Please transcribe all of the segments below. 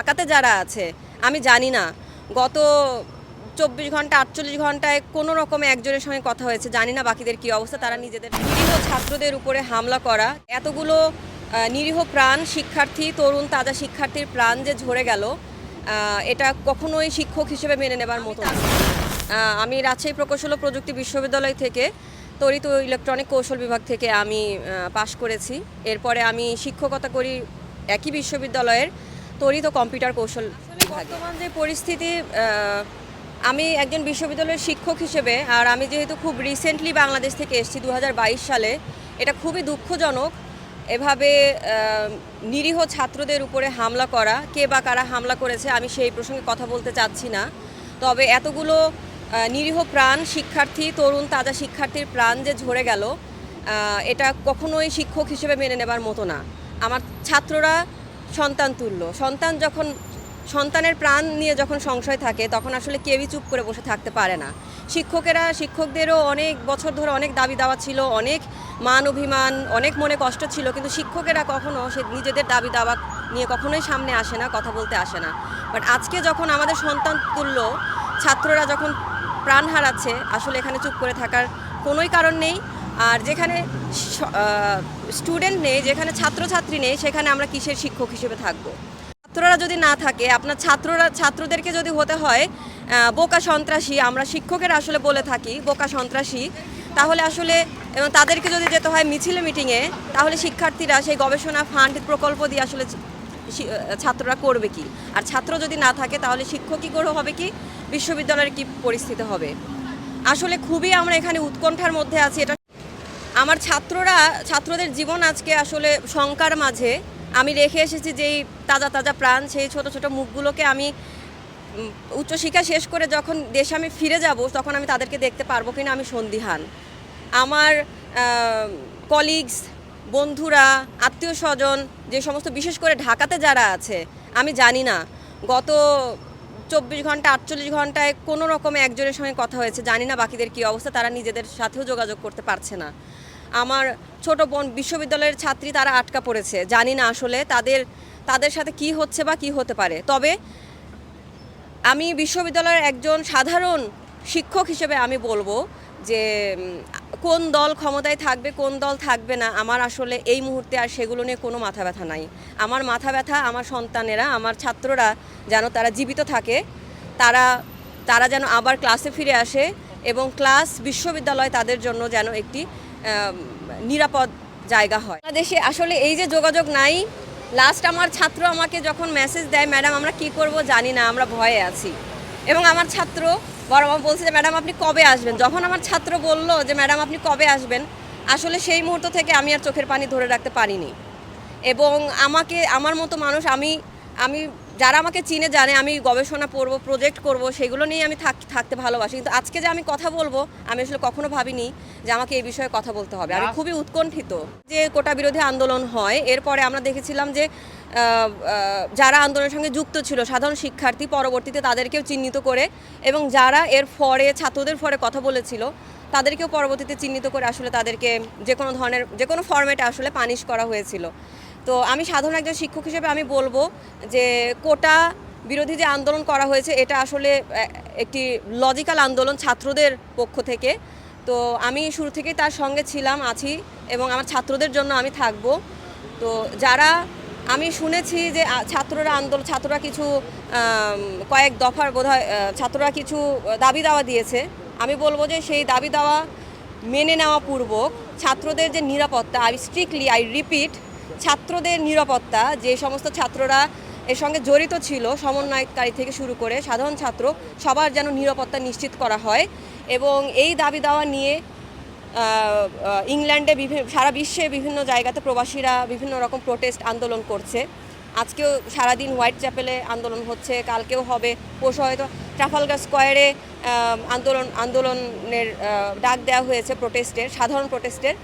ঢাকাতে যারা আছে, আমি জানি না। গত চব্বিশ ঘণ্টা, আটচল্লিশ ঘন্টায় কোনো রকমে একজনের সঙ্গে কথা হয়েছে, জানি না বাকিদের কি অবস্থা। তারা নিজেদের নিরীহ ছাত্রদের উপরে হামলা করা, এতগুলো নিরীহ প্রাণ, শিক্ষার্থী, তরুণ, তাজা শিক্ষার্থীর প্রাণ যে ঝরে গেল এটা কখনোই শিক্ষক হিসেবে মেনে নেবার মতো আমি রাজশাহী প্রকৌশল প্রযুক্তি বিশ্ববিদ্যালয় থেকে ও ইলেকট্রনিক কৌশল বিভাগ থেকে আমি পাশ করেছি। এরপরে আমি শিক্ষকতা করি একই বিশ্ববিদ্যালয়ের ও কম্পিউটার কৌশল বর্তমান যে পরিস্থিতি আমি একজন বিশ্ববিদ্যালয়ের শিক্ষক হিসেবে আর আমি যেহেতু খুব রিসেন্টলি বাংলাদেশ থেকে এসেছি দু হাজার বাইশ সালে এটা খুবই দুঃখজনক। এভাবে নিরীহ ছাত্রদের উপরে হামলা করা কে বা কারা হামলা করেছে আমি সেই প্রসঙ্গে কথা বলতে চাচ্ছি না। তবে এতগুলো নিরীহ প্রাণ শিক্ষার্থী তরুণ তাজা শিক্ষার্থীর প্রাণ যে ঝরে গেল এটা কখনোই শিক্ষক হিসেবে মেনে নেবার মতো না। আমার ছাত্ররা সন্তান তুল্য। সন্তান যখন, সন্তানের প্রাণ নিয়ে যখন সংশয় থাকে, তখন আসলে কেউই চুপ করে বসে থাকতে পারে না। শিক্ষকেরা, শিক্ষকদেরও অনেক বছর ধরে অনেক দাবি দাওয়া ছিল, অনেক মান অভিমান, অনেক মনে কষ্ট ছিল, কিন্তু শিক্ষকেরা কখনো সে নিজেদের দাবি দাওয়া নিয়ে কখনোই সামনে আসে না, কথা বলতে আসে না। বাট আজকে যখন আমাদের সন্তান তুল্য, ছাত্ররা যখন প্রাণ হারাচ্ছে, আসলে এখানে চুপ করে থাকার কোনোই কারণ নেই। আর যেখানে স্টুডেন্ট নেই, যেখানে ছাত্রছাত্রী নেই, সেখানে আমরা কিসের শিক্ষক হিসেবে থাকব? ছাত্ররা যদি না থাকে, আপনার ছাত্ররা, ছাত্রদেরকে যদি হতে হয় বোকা সন্ত্রাসী, আমরা শিক্ষকের আসলে বলে থাকি, বোকা সন্ত্রাসী, তাহলে আসলে, এবং তাদেরকে যদি যেতে হয় মিছিলে মিটিংয়ে, তাহলে শিক্ষার্থীরা সেই গবেষণা ফান্ড প্রকল্প দিয়ে আসলে ছাত্ররা করবে কি? আর ছাত্র যদি না থাকে, তাহলে শিক্ষকই করে হবে কি? বিশ্ববিদ্যালয়ের কি পরিস্থিতি হবে? আসলে খুবই আমরা এখানে উৎকণ্ঠার মধ্যে আছি, এটা আমার ছাত্ররা, ছাত্রদের জীবন আজকে আসলে শঙ্কার মাঝে। আমি রেখে এসেছি যেই তাজা তাজা প্রাণ, সেই ছোট ছোট মুখগুলোকে আমি উচ্চশিক্ষা শেষ করে যখন দেশে আমি ফিরে যাব, তখন আমি তাদেরকে দেখতে পারব কিনা আমি সন্দিহান। আমার কলিগস বন্ধুরা, আত্মীয় স্বজন, যে সমস্ত বিশেষ করে ঢাকাতে যারা আছে, আমি জানি না। গত চব্বিশ ঘণ্টা, আটচল্লিশ ঘন্টায় কোনো রকমে একজনের সঙ্গে কথা হয়েছে, জানি না বাকিদের কী অবস্থা, তারা নিজেদের সাথেও যোগাযোগ করতে পারছে না। আমার ছোট বোন বিশ্ববিদ্যালয়ের ছাত্রী, তারা আটকা পড়েছে, জানি না আসলে তাদের তাদের সাথে কি হচ্ছে বা কি হতে পারে। তবে আমি বিশ্ববিদ্যালয়ের একজন সাধারণ শিক্ষক হিসেবে আমি বলব যে কোন দল ক্ষমতায় থাকবে, কোন দল থাকবে না, আমার আসলে এই মুহূর্তে আর সেগুলো নিয়ে কোনো মাথা ব্যথা নাই। আমার মাথা ব্যথা আমার সন্তানেরা, আমার ছাত্ররা যেন তারা জীবিত থাকে, তারা তারা যেন আবার ক্লাসে ফিরে আসে এবং ক্লাস বিশ্ববিদ্যালয় তাদের জন্য যেন একটি নিরাপদ জায়গা হয়। বাংলাদেশে আসলে এই যে যোগাযোগ নাই লাস্ট আমার ছাত্র আমাকে যখন মেসেজ দেয় ম্যাডাম আমরা কি করব? জানি না, আমরা ভয়ে আছি। এবং আমার ছাত্র, বড় মা বলছে যে, ম্যাডাম, আপনি কবে আসবেন? যখন আমার ছাত্র বলল যে, ম্যাডাম, আপনি কবে আসবেন? আসলে সেই মুহূর্ত থেকে আমি আর চোখের পানি ধরে রাখতে পারিনি। এবং আমাকে, আমার মতো মানুষ, আমি আমি যারা আমাকে চিনে জানে আমি গবেষণা করব প্রজেক্ট করব সেগুলো নিয়ে আমি থাক থাকতে ভালোবাসি। কিন্তু আজকে যে আমি কথা বলব আমি আসলে কখনো ভাবিনি যে আমাকে এই বিষয়ে কথা বলতে হবে। আমি খুবই উৎকণ্ঠিত যে কোটা বিরোধী আন্দোলন হয়। এরপরে আমরা দেখেছিলাম যে যারা আন্দোলনের সঙ্গে যুক্ত ছিল সাধারণ শিক্ষার্থী পরবর্তীতে তাদেরকেও চিহ্নিত করে এবং যারা এর ফরে ছাত্রদের ফরে কথা বলেছিল তাদেরকেও পরবর্তীতে চিহ্নিত করে আসলে তাদেরকে যে কোনো ধরনের যে কোনো ফরম্যাটে আসলে পানিশ করা হয়েছিল। তো আমি সাধারণ একজন শিক্ষক হিসেবে আমি বলব যে কোটা বিরোধী যে আন্দোলন করা হয়েছে এটা আসলে একটি লজিক্যাল আন্দোলন ছাত্রদের পক্ষ থেকে। তো আমি শুরু থেকেই তার সঙ্গে ছিলাম আছি এবং আমার ছাত্রদের জন্য আমি থাকব। তো যারা আমি শুনেছি যে ছাত্ররা আন্দোলন ছাত্ররা কিছু কয়েক দফার আহ, ছাত্ররা কিছু দাবি দাওয়া দিয়েছে। আমি বলব যে সেই দাবি দাওয়া মেনে নেওয়া পূর্বক ছাত্রদের যে নিরাপত্তা আই স্ট্রিক্টলি আই রিপিট ছাত্রদের নিরাপত্তা, যে সমস্ত ছাত্ররা এর সঙ্গে জড়িত ছিল, সমন্বয়কারী থেকে শুরু করে সাধারণ ছাত্র, সবার যেন নিরাপত্তা নিশ্চিত করা হয় এবং এই দাবি দাওয়া নিয়ে ইংল্যান্ডে বিভিন্ন সারা বিশ্বে বিভিন্ন জায়গাতে প্রবাসীরা বিভিন্ন রকম প্রোটেস্ট আন্দোলন করছে। আজকেও সারাদিন হোয়াইট চ্যাপেলে আন্দোলন হচ্ছে, কালকেও হবে। পরশু হয়তো ট্রাফালগার স্কোয়ারে আন্দোলন, আন্দোলনের ডাক দেওয়া হয়েছে প্রোটেস্টের সাধারণ প্রোটেস্টের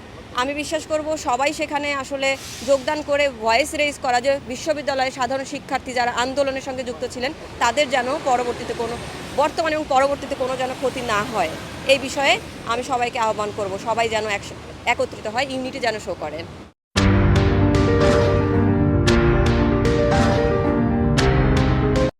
আমি বিশ্বাস করব সবাই সেখানে আসলে যোগদান করে ভয়েস রেজ করা যে বিশ্ববিদ্যালয়ের সাধারণ শিক্ষার্থী যারা আন্দোলনের সঙ্গে যুক্ত ছিলেন, তাদের যেন পরবর্তীতে কোনো, বর্তমানে এবং পরবর্তীতে কোনো যেন ক্ষতি না হয়। এই বিষয়ে আমি সবাইকে আহ্বান করব, সবাই যেন এক একত্রিত হয় ইউনিটি যেন শো করেন।